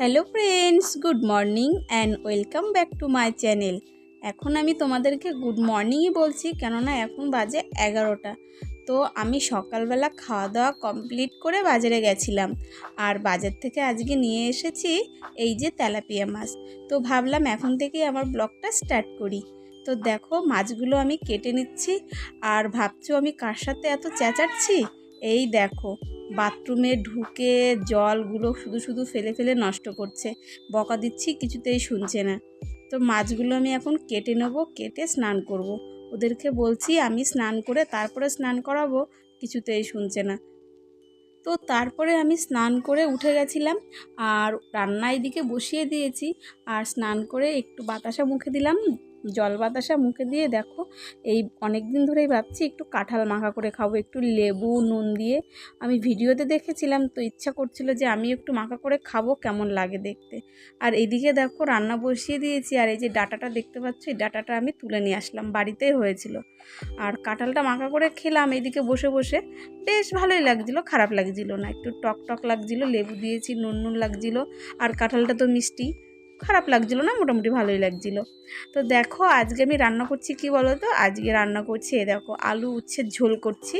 Hello friends good morning and welcome back to my channel এখন আমি তোমাদেরকে good মর্নিংই বলছি, কেননা এখন বাজে এগারোটা। তো আমি সকালবেলা খাওয়া দাওয়া কমপ্লিট করে বাজারে গেছিলাম। আর বাজার থেকে আজকে নিয়ে এসেছি এই যে তেলাপিয়া মাছ। তো ভাবলাম এখন থেকেই আমার ব্লগটা স্টার্ট করি। তো দেখো মাছগুলো আমি কেটে নিচ্ছি, আর ভাবছ আমি কার সাথে এত চেঁচাচ্ছি? এই দেখো। বাথরুমে ঢুকে জলগুলো শুধু শুধু ফেলে ফেলে নষ্ট করছে। বকা দিচ্ছি, কিছুতেই শুনছে না। তো মাছগুলো আমি এখন কেটে নেব, কেটে স্নান করব। ওদেরকে বলছি, আমি স্নান করে তারপরে স্নান করাবো, কিছুতেই শুনছে না। তো তারপরে আমি স্নান করে উঠে গেছিলাম আর রান্না এদিকে বসিয়ে দিয়েছি। আর স্নান করে একটু বাতাসা মুখে দিলাম। জল বাতাসা মুখে দিয়ে দেখো, এই অনেক দিন ধরেই ভাবছি একটু কাঁঠাল মাখা করে খাব, একটু লেবু, নুন দিয়ে। আমি ভিডিওতে দেখেছিলাম, তো ইচ্ছা করছিল যে আমি একটু মাখা করে খাব, কেমন লাগে দেখতে। আর এদিকে দেখো, রান্না বসিয়ে দিয়েছি, আর এই যে ডাটাটা দেখতে পাচ্ছ, এই ডাটাটা আমি তুলে নিয়ে আসলাম, বাড়িতেই হয়েছিল। আর কাঁঠালটা মাখা করে খেলাম, এদিকে বসে বসে বেশ ভালোই লাগছিল, খারাপ লাগছিল না, একটু টক টক লাগছিল, লেবু দিয়েছি, নুন নুন লাগছিল, আর কাঁঠালটা তো মিষ্টি। খারাপ লাগছিল না, মোটামুটি ভালোই লাগছিল। তো দেখো, আজকে আমি রান্না করছি কি বলো তো আজকে রান্না করছি এ দেখো, আলু উচ্ছের ঝোল করছি।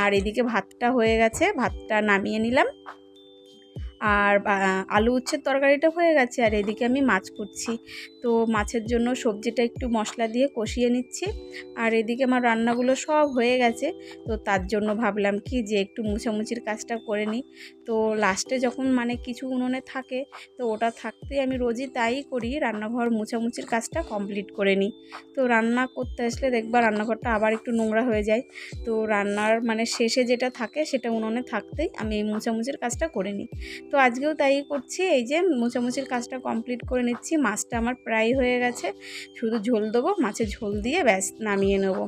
আর এদিকে ভাতটা হয়ে গেছে, ভাতটা নামিয়ে নিলাম। আর আলু উচ্ছের তরকারিটা হয়ে গেছে আর এদিকে আমি মাছ করছি তো মাছের জন্য সবজিটা একটু মশলা দিয়ে কষিয়ে নিচ্ছি। আর এদিকে আমার রান্নাগুলো সব হয়ে গেছে। তো তার জন্য ভাবলাম কি যে একটু মুছামুছির কাজটা করে নিই। তো লাস্টে যখন মানে কিছু উনুনে থাকে, তো ওটা থাকতে আমি রোজই তাই করি, রান্নাঘর মুছামুছির কাজটা কমপ্লিট করে নিই। তো রান্না করতে আসলে দেখবা রান্নাঘরটা আবার একটু নোংরা হয়ে যায়। তো রান্নার মানে শেষে যেটা থাকে সেটা উনুনে থাকতেই আমি এই মুছামুছির কাজটা করে নিই। তো আজকেও তাই করছি। এই যে মোছামুছির কাজটা কমপ্লিট করে নিচ্ছি। মাছটা আমার প্রায় হয়ে গেছে। শুধু ঝোল দেবো, মাছের ঝোল দিয়ে ব্যাস নামিয়ে নেব।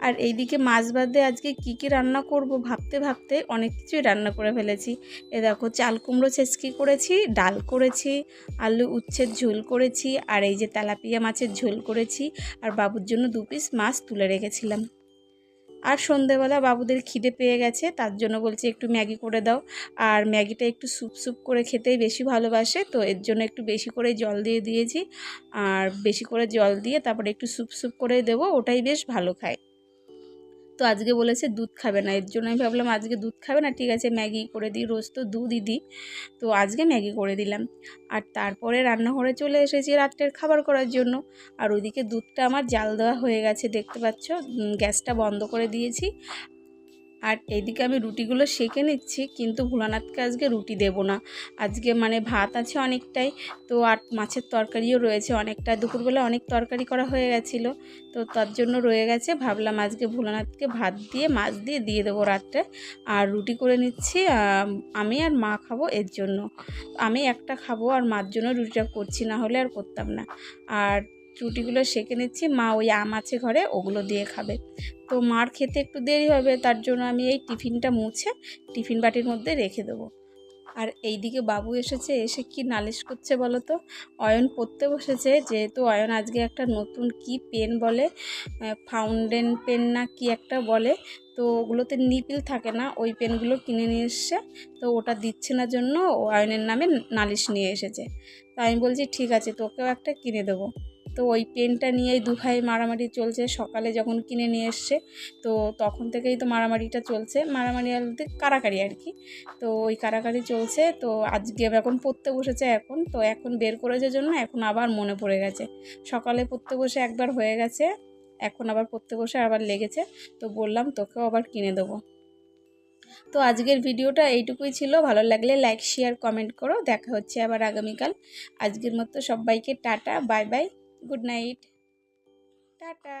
আর এইদিকে মাছ বাদে আজকে কি কি রান্না করব ভাবতে ভাবতে অনেক কিছুই রান্না করে ফেলেছি। এ দেখো, চাল কুমড়ো ছেঁচকি করেছি, ডাল করেছি, আলু উচ্ছের ঝোল করেছি, আর এই যে তেলাপিয়া মাছের ঝোল করেছি। আর বাবুর জন্য দু পিস মাছ তুলে রেখেছিলাম। আর সন্ধেবেলা বাবুদের খিদে পেয়ে গেছে, তার জন্য বলছি একটু ম্যাগি করে দাও। আর ম্যাগিটা একটু স্যুপ স্যুপ করে খেতেই বেশি ভালোবাসে, তো এর জন্য একটু বেশি করে জল দিয়ে দিয়েছি। আর বেশি করে জল দিয়ে তারপরে একটু স্যুপ স্যুপ করে দেবো, ওটাই বেশ ভালো খায়। তো আজকে বলেছে দুধ খাবে না। এর জন্য আমি ভাবলাম আজকে দুধ খাবে না, ঠিক আছে, ম্যাগি করে দিই, রোজ তো দুধই দিই। তো আজকে ম্যাগি করে দিলাম। আর তারপরে রান্নাঘরে চলে এসেছি রাত্রের খাবার করার জন্য। আর ওইদিকে দুধটা আমার জাল দেওয়া হয়ে গেছে, দেখতে পাচ্ছ? গ্যাসটা বন্ধ করে দিয়েছি। আর এইদিকে আমি রুটিগুলো সেঁকে নিচ্ছি, কিন্তু ভোলানাথকে আজকে রুটি দেব না। আজকে মানে ভাত আছে অনেকটাই, তো আর মাছের তরকারিও রয়েছে অনেকটা। দুপুরবেলা অনেক তরকারি করা হয়ে গেছিল, তো তার জন্য রয়ে গেছে। ভাবলাম আজকে ভোলানাথকে ভাত দিয়ে, মাছ দিয়ে দিয়ে দেবো রাত্রে। আর রুটি করে নিচ্ছি আমি আর মা খাব এর জন্য। আমি একটা খাব আর মার জন্য রুটিটা করছি, না হলে আর করতাম না। আর রুটিগুলো সেঁকে নিচ্ছি। মা ওই আম আছে ঘরে, ওগুলো দিয়ে খাবে। তো মার খেতে একটু দেরি হবে, তার জন্য আমি এই টিফিনটা মুছে টিফিন বাটির মধ্যে রেখে দেবো। আর এই দিকে বাবু এসেছে, এসে কি নালিশ করছে বলো তো? অয়ন পড়তে বসেছে, যেহেতু অয়ন আজকে একটা নতুন কি পেন বলে ফাউন্ডেন পেন না কি একটা বলে, তো ওগুলোতে নিপিল থাকে না, ওই পেনগুলো কিনে নিয়ে এসছে। তো ওটা দিচ্ছে না জন্য অয়নের নামে নালিশ নিয়ে এসেছে। তো আমি বলছি, ঠিক আছে, তোকেও একটা কিনে দেবো। তো ওই পেনটা নিয়েই দু ভাই মারামারি চলছে। সকালে যখন কিনে নিয়ে এসছে, তো তখন থেকেই তো মারামারিটা চলছে। মারামারি বলতে কারাকারি আর কি। তো ওই কারাকারি চলছে, তো আজকে এখন পড়তে বসেছে এখন। তো এখন বের করেছে জন্য এখন আবার মনে পড়ে গেছে। সকালে পড়তে বসে একবার হয়ে গেছে, এখন আবার পড়তে বসে আবার লেগেছে। তো বললাম তোকেও আবার কিনে দেবো। তো আজকের ভিডিওটা এইটুকুই ছিল। ভালো লাগলে লাইক, শেয়ার, কমেন্ট করো। দেখা হচ্ছে আবার আগামীকাল। আজকের মতো সবাইকে tata, bye bye. Good night. Tata.